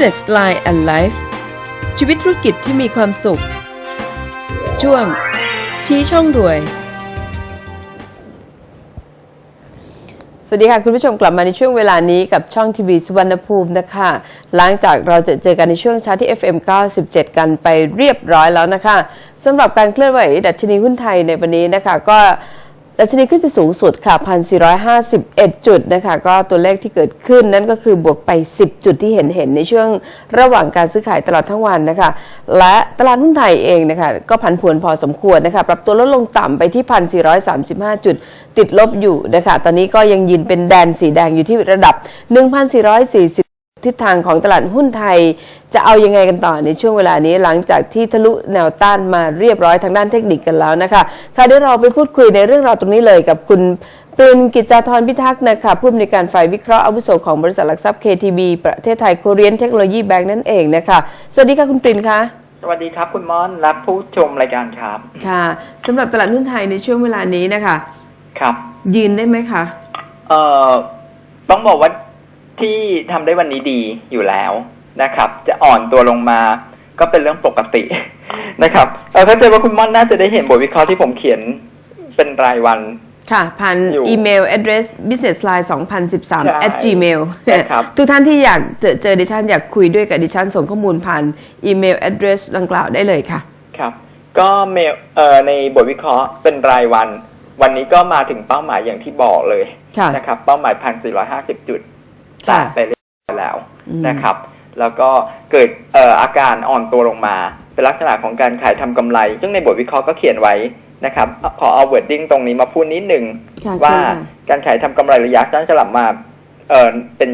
Business Line and Life ชีวิตธุรกิจที่มีความสุข ช่วง ชี้ช่องรวย สวัสดีค่ะคุณผู้ชมกลับมาในช่วงเวลานี้กับช่องทีวีสุวรรณภูมินะคะ หลังจากเราจะเจอกันในช่วงเช้าที่ FM 97 กันไปเรียบร้อยแล้วนะคะสำหรับการเคลื่อนไหวดัชนีหุ้นไทยในวันนี้นะคะก็ ดัชนีขึ้นไปสูงสุดค่ะ 1,451 จุดนะคะ ก็ตัวเลขที่เกิดขึ้นนั่นก็คือบวกไป 10 จุดที่เห็นเห็นในช่วงระหว่างการซื้อขายตลอดทั้งวันนะคะ และตลาดหุ้นไทยเองนะคะ ก็ผันผวนพอสมควรนะคะ ปรับตัวลดลงต่ำไปที่ 1,435 จุด ติดลบอยู่นะคะ ตอนนี้ก็ยังยืนเป็นแดนสีแดงอยู่ที่ระดับ 1,440 ทิศทางของตลาดหุ้นไทย จะเอายังไงกันต่อในช่วงเวลานี้หลังจากที่ทะลุแนวต้านมาเรียบร้อยทางด้านเทคนิคกันแล้วนะคะค่ะเดี๋ยวเราไปพูดคุยในเรื่องราวตรงนี้เลยกับคุณปรินกิจจาธรพิทักษ์นะคะผู้อำนวยการฝ่ายวิเคราะห์อาวุโสของบริษัทหลักทรัพย์ KTB ประเทศไทยโคเรียนเทคโนโลยีแบงก์นั่นเองนะคะสวัสดีค่ะคุณปรินคะสวัสดีครับคุณม่อนและผู้ชมรายการครับค่ะสำหรับตลาดหุ้นไทยในช่วงเวลานี้นะคะ ครับ ยืนได้ไหมคะเอ่อต้องบอกว่า ที่ทำได้วันนี้ดีอยู่แล้วนะครับ จะอ่อนตัวลงมาก็เป็นเรื่องปกตินะครับเออเข้าใจว่าคุณม่อนน่าจะได้เห็นบทวิเคราะห์ที่ผมเขียนเป็นรายวันค่ะผ่านอยู่อีเมล address businessline 2013 at gmail ครับทุกท่านที่อยากเจอเจอดิฉันอยากคุยด้วยกับดิฉันส่งข้อมูลผ่านอีเมล address ดังกล่าวได้เลยค่ะ ครับ ก็เมลเอ่อในบทวิเคราะห์เป็นรายวัน วันนี้ก็มาถึงเป้าหมายอย่างที่บอกเลยค่ะนะครับ เป้าหมายพัน สี่ร้อยห้าสิบจุดค่ะแตะไปเรียบร้อยแล้วอืมนะครับ แล้วก็เกิดเอ่ออาการอ่อนตัวลงมา เป็นลักษณะของการขายทำกำไร ซึ่งในบทวิเคราะห์ก็เขียนไว้นะครับ ขอเอาเวิร์ดดิ้งตรงนี้มาพูดนิดหนึ่งค่ะว่าเชิญค่ะการขายทำกำไรระยะสั้นสลับมาเอ่อเป็น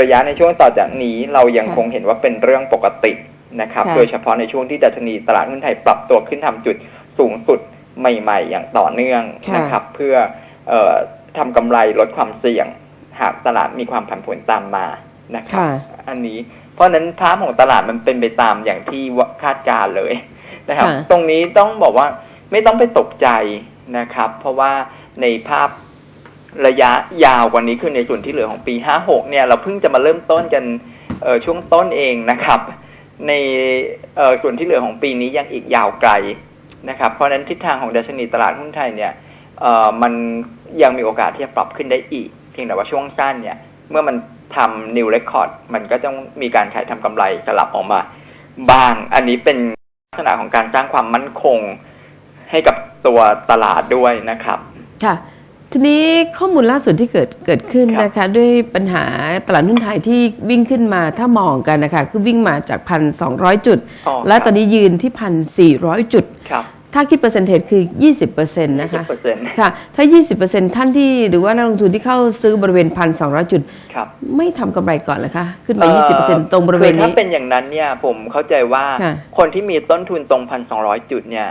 ระยะในช่วงต่อจากนี้เรายังค่ะคงเห็นว่าเป็นเรื่องปกตินะครับค่ะโดยเฉพาะในช่วงที่ดัชนีตลาดหุ้นไทยปรับตัวขึ้นทำจุดสูงสุดใหม่ ๆ อย่างต่อเนื่องค่ะนะครับ เพื่อเอ่อทำกำไรลดความเสี่ยง หากตลาดมีความผันผวนตามมานะครับค่ะอันนี้ เพราะฉะนั้นภาพของตลาดมันเป็นไปตามอย่างที่คาดการณ์เลยนะครับค่ะตรงนี้ต้องบอกว่าไม่ต้องไปตกใจนะครับ เพราะว่าในภาพระยะยาวกว่านี้คือในส่วนที่เหลือของปี 56 เนี่ย เราเพิ่งจะมาเริ่มต้นกันเอ่อช่วงต้นเองนะครับ ในเอ่อส่วนที่เหลือของปีนี้ยังอีกยาวไกลนะครับ เพราะฉะนั้นทิศทางของดัชนีตลาดหุ้นไทยเนี่ยเอ่อมันยังมีโอกาสที่จะปรับขึ้นได้อีก เพียงแต่ว่าช่วงสั้นเนี่ย เมื่อมันทำ new record มันก็ต้องมีการขายทำกำไรสลับออกมาบ้างอันนี้เป็นลักษณะของการสร้างความมั่นคงให้กับตัวตลาดด้วยนะครับ ค่ะ ทีนี้ข้อมูลล่าสุดที่เกิดเกิดขึ้นครับนะคะ ด้วยปัญหาตลาดหุ้นไทยที่วิ่งขึ้นมาถ้ามองกันนะคะ คือวิ่งมาจาก1,200จุดอ๋อและครับตอนนี้ยืนที่1,400จุดครับ ถ้าคิดเปอร์เซ็นต์เทคือ 20%นะคะ20%ค่ะ ถ้า 20%ท่านที่หรือว่านักลงทุนที่เข้าซื้อบริเวณ 1,200 จุด ครับ ไม่ทำกำไรก่อนเหรอคะ ขึ้นมาเอ่อ20%ตรงบริเวณคือถ้านี้เป็นอย่างนั้นเนี่ย ผมเข้าใจว่าค่ะ คนที่มีต้นทุนตรงพันสองร้อยจุดเนี่ย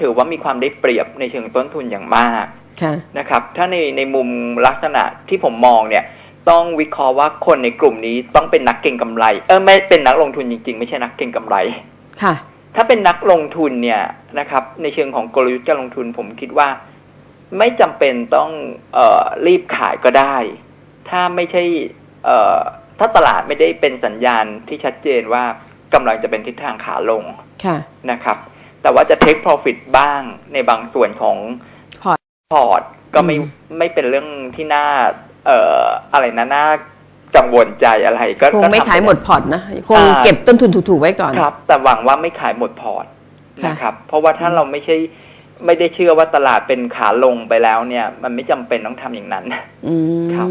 ถือว่ามีความได้เปรียบในเชิงต้นทุนอย่างมาก ค่ะ นะครับ ถ้าในในมุมลักษณะที่ผมมองเนี่ย ต้องวิเคราะห์ว่าคนในกลุ่มนี้ต้องเป็นนักเก็งกำไร เออไม่เป็นนักลงทุนจริง ๆ ไม่ใช่นักเก็งกำไร ค่ะ ถ้าเป็นนักลงทุนเนี่ยนะครับ ในเชิงของกลยุทธ์การลงทุนผมคิดว่า ไม่จำเป็นต้องเออรีบขายก็ได้ ถ้าไม่ใช่เอ่อถ้าตลาดไม่ได้เป็นสัญญาณที่ชัดเจนว่ากำลังจะเป็นทิศทางขาลงค่ะนะครับ แต่ว่าจะ take profit บ้างในบางส่วนของพอร์ตพอร์ตก็ไม่อืมไม่เป็นเรื่องที่น่า เอ่ออะไรนะน่า กังวลใจอะไรก็คงก็ไม่ทำปขายหมดพอร์ตนะคงอ่าเก็บต้นทุนถูกๆไว้ก่อนครับ แต่หวังว่าไม่ขายหมดพอร์ตค่ะนะครับ เพราะว่าถ้าเราไม่ใช่ไม่ได้เชื่อว่าตลาดเป็นขาลงไปแล้วเนี่ย มันไม่จำเป็นต้องทำอย่างนั้นอืมครับ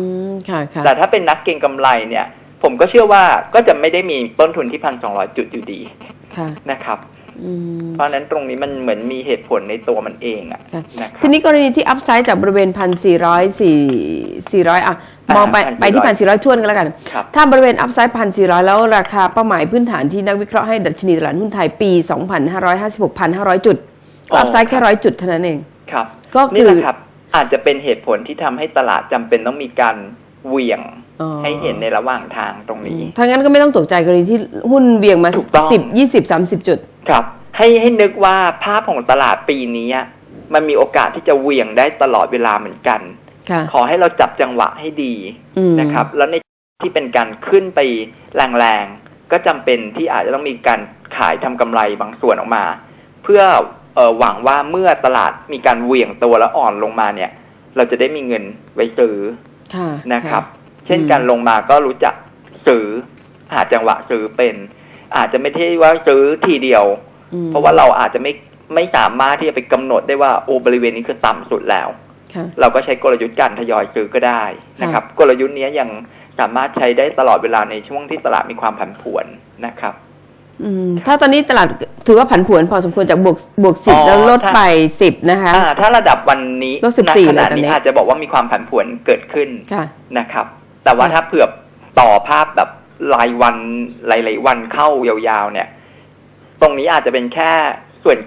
ค่ะค่ะแต่ถ้าเป็นนักเก็งกำไรเนี่ย ผมก็เชื่อว่าก็จะไม่ได้มีต้นทุนที่พันสองร้อยจุดอยู่ดีค่ะนะครับอืม เพราะฉะนั้นตรงนี้มันเหมือนมีเหตุผลในตัวมันเองอะค่ะนะครับทีนี้กรณีที่อัพไซด์จากบริเวณพันสี่ร้อยสี่สี่ร้อยอะอ่ามองไป1,400ไปที่พันสี่ร้อยทวนกันแล้วกันครับถ้าบริเวณอัพไซด์พันสี่ร้อยแล้วราคาเป้าหมายพื้นฐานที่นักวิเคราะห์ให้ดัชนีตลาดหุ้นไทยปี2,556 1,500จุดก็อัพไซด์แค่ร้อยจุดเท่านั้นเองครับก็นี่คือแหละครับอาจจะเป็นเหตุผลที่ทำให้ตลาดจำเป็นต้องมีการเหวี่ยงอ๋อ ให้เห็นในระหว่างทางตรงนี้ถ้างั้นก็ไม่ต้องตกใจกรณีที่หุ้นเวียงมาถูกต้องสิบยี่สิบสามสิบจุด ครับ ให้ให้นึกว่าภาพของตลาดปีนี้อะมันมีโอกาสที่จะเหวี่ยงได้ตลอดเวลาเหมือนกันค่ะขอให้เราจับจังหวะให้ดีอืมนะครับ แล้วในที่เป็นการขึ้นไปแรงๆ ก็จำเป็นที่อาจจะต้องมีการขายทำกำไรบางส่วนออกมา เพื่อเออหวังว่าเมื่อตลาดมีการเหวี่ยงตัวแล้วอ่อนลงมาเนี่ย เราจะได้มีเงินไว้ซื้อค่ะนะครับะ เช่นการลงมาก็รู้จักซื้อหาจังหวะซื้อเป็น อาจจะไม่ใช่ว่าซื้อทีเดียวอืมเพราะว่าเราอาจจะไม่ไม่สามารถที่จะไปกำหนดได้ว่าโอบริเวณนี้คือต่ำสุดแล้วค่ะเราก็ใช้กลยุทธ์การทยอยซื้อก็ได้นะครับ กลยุทธ์นี้ยังสามารถใช้ได้ตลอดเวลาในช่วงที่ตลาดมีความผันผวนนะครับอืมถ้าตอนนี้ตลาดถือว่าผันผวนพอสมควรจากบวกบวกสิบอ๋อแล้วลดถ้าไปสิบนะคะอ่าถ้าระดับวันนี้ลด14ณขณะเลยตอนนี้นี้อาจจะบอกว่ามีความผันผวนเกิดขึ้นค่ะนะครับ แต่ว่าค่ะถ้าเผื่อต่อภาพแบบรายวันหลายๆวันเข้ายาวๆ เนี่ย ตรงนี้อาจจะเป็นแค่ส่วน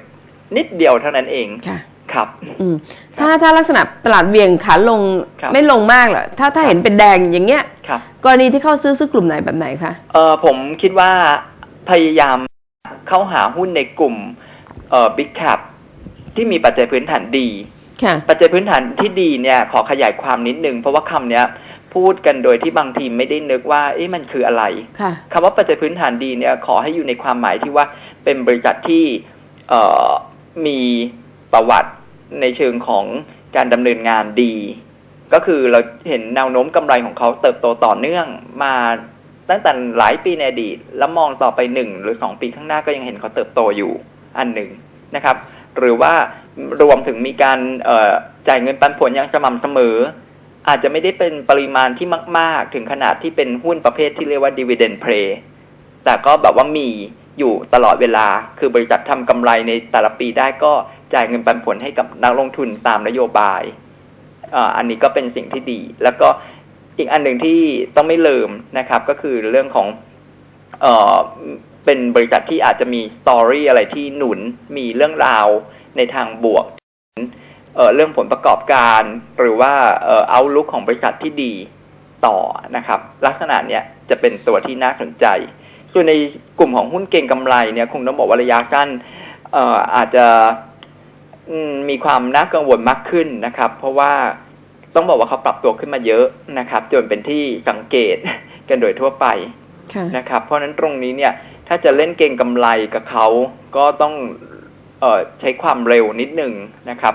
นิดเดียวเท่านั้นเองค่ะครับ อืม ถ้าถ้าลักษณะตลาดเหวียงขาลงครับไม่ลงมากเหรอถ้าถ้าครับเห็นเป็นแดงอย่างเงี้ยครับกรณีที่เข้าซื้อซื้อกลุ่มไหนแบบไหนคะเออผมคิดว่าพยายามเข้าหาหุ้นในกลุ่มเอ่อ big cap ที่มีปัจจัยพื้นฐานดีค่ะปัจจัยพื้นฐานที่ดีเนี่ย ขอขยายความนิดนึง เพราะว่าคำเนี้ย พูดกันโดยที่บางทีไม่ได้นึกว่าเอ๊ะมันคืออะไรค่ะคำว่าปัจจัยพื้นฐานดีเนี่ยขอให้อยู่ในความหมายที่ว่าเป็นบริษัทที่เอ่อมีประวัติในเชิงของการดำเนินงานดี ก็คือเราเห็นแนวโน้มกำไรของเขาเติบโตต่อเนื่องมาตั้งแต่หลายปีในอดีต แล้วมองต่อไปหนึ่งหรือสองปีข้างหน้าก็ยังเห็นเขาเติบโตอยู่อันหนึ่งนะครับ หรือว่ารวมถึงมีการเอ่อจ่ายเงินปันผลอย่างสม่ำเสมอ อาจจะไม่ได้เป็นปริมาณที่มาก ๆ ถึงขนาดที่เป็นหุ้นประเภทที่เรียกว่า dividend play แต่ก็แบบว่ามีอยู่ตลอดเวลา คือบริษัททำกำไรในแต่ละปีได้ก็จ่ายเงินปันผลให้กับนักลงทุนตามนโยบายอันนี้ก็เป็นสิ่งที่ดี แล้วก็อีกอันหนึ่งที่ต้องไม่ลืมนะครับ ก็คือเรื่องของเออเป็นบริษัทที่อาจจะมีสตอรี่อะไรที่หนุนมีเรื่องราวในทางบวก เอ่อเรื่องผลประกอบการ หรือว่าเอ่อเอาลุกของบริษัทที่ดีต่อนะครับ ลักษณะเนี้ยจะเป็นตัวที่น่าสนใจ ส่วนในกลุ่มของหุ้นเก่งกำไรเนี่ยคงต้องบอกว่าระยะสั้นเอ่ออาจจะอืมมีความน่ากังวลมากขึ้นนะครับ เพราะว่าต้องบอกว่าเขาปรับตัวขึ้นมาเยอะนะครับ จนเป็นที่สังเกตกันโดยทั่วไปค่ะนะครับ เพราะฉะนั้นตรงนี้เนี่ย ถ้าจะเล่นเก่งกำไรกับเขาก็ต้องเออใช้ความเร็วนิดหนึ่งนะครับ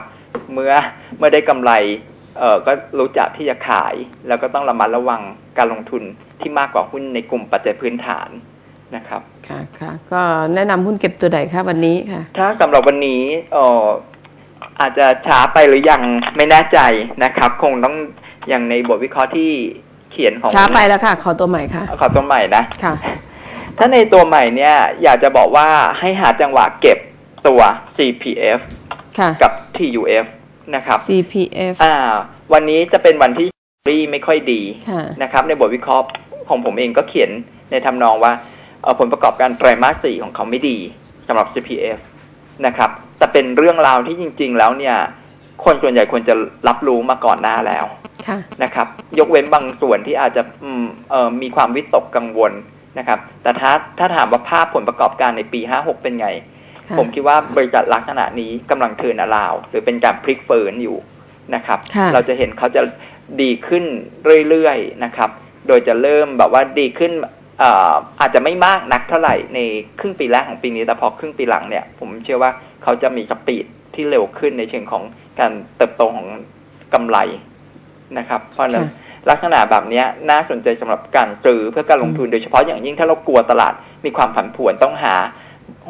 เมื่อเมื่อได้กำไรเออก็รู้จักที่จะขาย แล้วก็ต้องระมัดระวังการลงทุนที่มากกว่าหุ้นในกลุ่มปัจจัยพื้นฐานนะครับ ค่ะค่ะก็แนะนำหุ้นเก็บตัวไหนคะวันนี้ค่ะ ถ้าสำหรับวันนี้เอออาจจะช้าไปหรือยังไม่แน่ใจนะครับ คงต้องอย่างในบทวิเคราะห์ที่เขียนของช้าไปแล้วค่ะ ขอตัวใหม่ค่ะ ขอตัวใหม่นะค่ะ ถ้าในตัวใหม่เนี่ย อยากจะบอกว่าให้หาจังหวะเก็บตัว CPF ค่ะกับ TUF นะครับ CPF อ่า วันนี้จะเป็นวันที่รีไม่ค่อยดีค่ะนะครับ ในบทวิเคราะห์ของผมเองก็เขียนในทำนองว่าเอ่อผลประกอบการไตรมาสสี่ของเขาไม่ดีสำหรับ CPF นะครับแต่เป็นเรื่องราวที่จริง ๆ แล้วเนี่ย คนส่วนใหญ่ควรจะรับรู้มาก่อนหน้าแล้วค่ะนะครับ ยกเว้นบางส่วนที่อาจจะอืมเอ่อมีความวิตกกังวลนะครับ แต่ถ้าถ้าถามว่าภาพผลประกอบการในปี 56 เป็นไงค่ะ ผมคิดว่าบริษัทลักษณะนี้กำลังเทิร์นอราว หรือเป็นการพลิกเฟิร์นอยู่นะครับค่ะเราจะเห็นเขาจะดีขึ้นเรื่อยๆนะครับ โดยจะเริ่มแบบว่าดีขึ้นเอ่ออาจจะไม่มากนักเท่าไหร่ในครึ่งปีแรกของปีนี้แต่พอครึ่งปีหลังเนี่ย ผมเชื่อว่าเขาจะมีสปีดที่เร็วขึ้นในเชิงของการเติบโตของกำไรนะครับ เพราะฉะนั้นค่ะลักษณะแบบเนี้ยน่าสนใจสำหรับการซื้อเพื่อการลงทุนโดยเฉพาะอย่างยิ่งถ้าเรากลัวตลาดมีความผันผวนต้องหา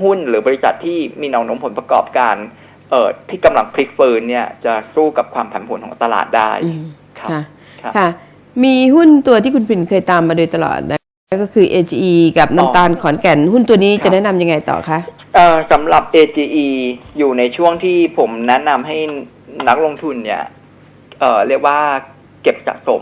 หุ้นหรือบริษัทที่มีแนวโน้มผลประกอบการเอ่อที่กำลังพลิกเฟิร์นเนี่ยจะสู้กับความผันผวนของตลาดได้อืมครับค่ะครับค่ะ มีหุ้นตัวที่คุณปิ่นเคยตามมาโดยตลอดนะก็คือ AGE กับน้ำตาลขอนแก่น หุ้นตัวนี้จะแนะนำยังไงต่อคะเอ่อสำหรับ AGE อยู่ในช่วงที่ผมแนะนำให้นักลงทุนเนี่ยเอ่อเรียกว่าเก็บสะสม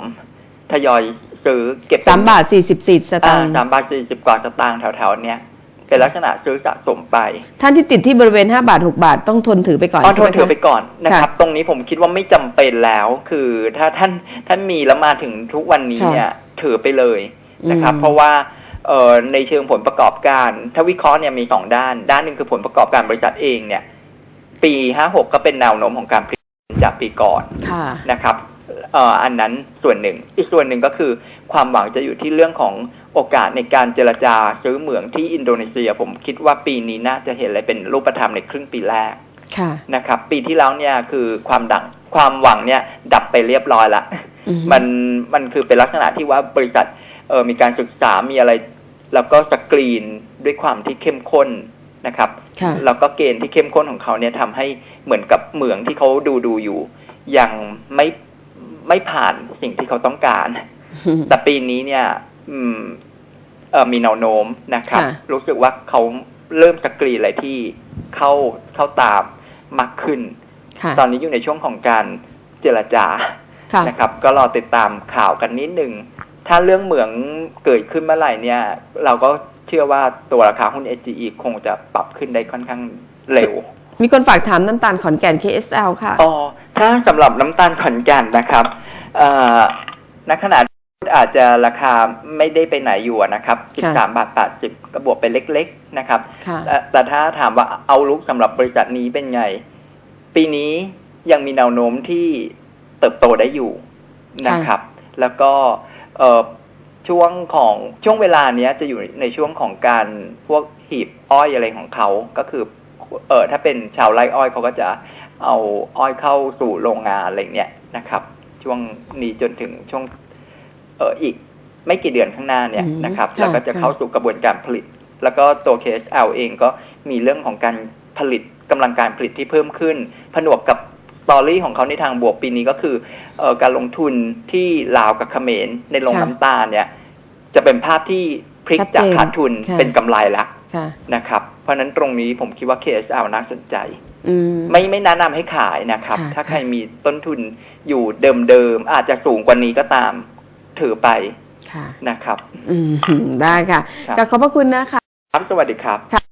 ทยอยซื้อเก็บสามบาทสี่สิบสี่สตาอ่างค์สามบาทสี่สิบกว่าสตางค์แถวๆเนี้ย เป็นลักษณะซื้อสะสมไป ท่านที่ติดที่บริเวณห้าบาทหกบาทต้องทนถือไปก่อนอ๋อทใช่ไหนมถือไปคะก่อนนะครับค่ะตรงนี้ผมคิดว่าไม่จำเป็นแล้ว คือถ้าท่านท่านมีแล้วมาถึงทุกวันนี้ค่ะเนี่ยถือไปเลยนะครับอืมเพราะว่าเอ่อในเชิงผลประกอบการ ถ้าวิเคราะห์เนี่ยมีสองด้าน ด้านหนึ่งคือผลประกอบการบริษัทเองเนี่ย ปีห้าหกก็เป็นแนวโน้มของการพลิกจากปีก่อนค่ะนะครับเอ่ออันนั้นส่วนหนึ่ง อีกส่วนหนึ่งก็คือความหวังจะอยู่ที่เรื่องของโอกาสในการเจรจาซื้อเหมืองที่อินโดนีเซีย ผมคิดว่าปีนี้น่าจะเห็นอะไรเป็นรูปธรรมในครึ่งปีแรกค่ะนะครับ ปีที่แล้วเนี่ยคือความดังความหวังเนี่ยดับไปเรียบร้อยละอืมมันมันคือเป็นลักษณะที่ว่าบริษัทเออมีการศึกษามีอะไร แล้วก็สกรีนด้วยความที่เข้มข้นนะครับค่ะแล้วก็เกณฑ์ที่เข้มข้นของเขาเนี่ยทำให้เหมือนกับเหมืองที่เขาดูดูอยู่ ยังไม่ ไม่ผ่านสิ่งที่เขาต้องการ แต่ปีนี้เนี่ย อืมเออมีแนวโน้มนะครับค่ะรู้สึกว่าเขาเริ่มสกรีนอะไรที่เข้าเข้าตามมากขึ้นค่ะตอนนี้อยู่ในช่วงของการเจรจาค่ะนะครับ ก็รอติดตามข่าวกันนิดหนึ่งถ้าเรื่องเหมืองเกิดขึ้นเมื่อไหร่เนี่ย เราก็เชื่อว่าตัวราคาหุ้น SGE คงจะปรับขึ้นได้ค่อนข้างเร็ว มีคนฝากถามน้ำตาลขอนแก่น KSL ค่ะ อ๋อ ถ้าสำหรับน้ำตาลขอนแก่นนะครับเอ่อณขณะอาจจะราคาไม่ได้ไปไหนอยู่อะนะครับค่ะ13บาท80ก็บวกไปเล็ก ๆนะครับค่ะแต่แต่ถ้าถามว่าเอาลุกสำหรับบริษัทนี้เป็นไง ปีนี้ยังมีแนวโน้มที่เติบโตได้อยู่นะครับ แล้วก็เอ่อช่วงของช่วงเวลาเนี้ยจะอยู่ในช่วงของการพวกหีบอ้อยอะไรของเขาก็คือ เออถ้าเป็นชาวไร่อ้อยเขาก็จะ เอาอ้อยเข้าสู่โรงงานอะไรเนี้ยนะครับ ช่วงนี้จนถึงช่วงเอออีกไม่กี่เดือนข้างหน้าเนี่ยอืมนะครับค่ะแล้วก็จะค่ะเข้าสู่กระบวนการผลิต แล้วก็ตัว KSL เองก็มีเรื่องของการผลิตกำลังการผลิตที่เพิ่มขึ้น ผนวกกับสตอรี่ของเขาในทางบวกปีนี้ก็คือเออการลงทุนที่ลาวกับเขมรในโรงค่ะน้ำตาลเนี่ย จะเป็นภาพที่พลิกชัดเจนจากขาดทุนค่ะเป็นกำไรละค่ะนะครับ เพราะฉะนั้นตรงนี้ผมคิดว่า KSL น่าสนใจอืม ไม่ไม่แนะนำให้ขายนะครับค่ะถ้าใครมีต้นทุนอยู่เดิมๆอาจจะสูงกว่านี้ก็ตามถือไปค่ะนะครับอืมได้ค่ะครับก็ขอบพระคุณนะคะครับสวัสดีครับ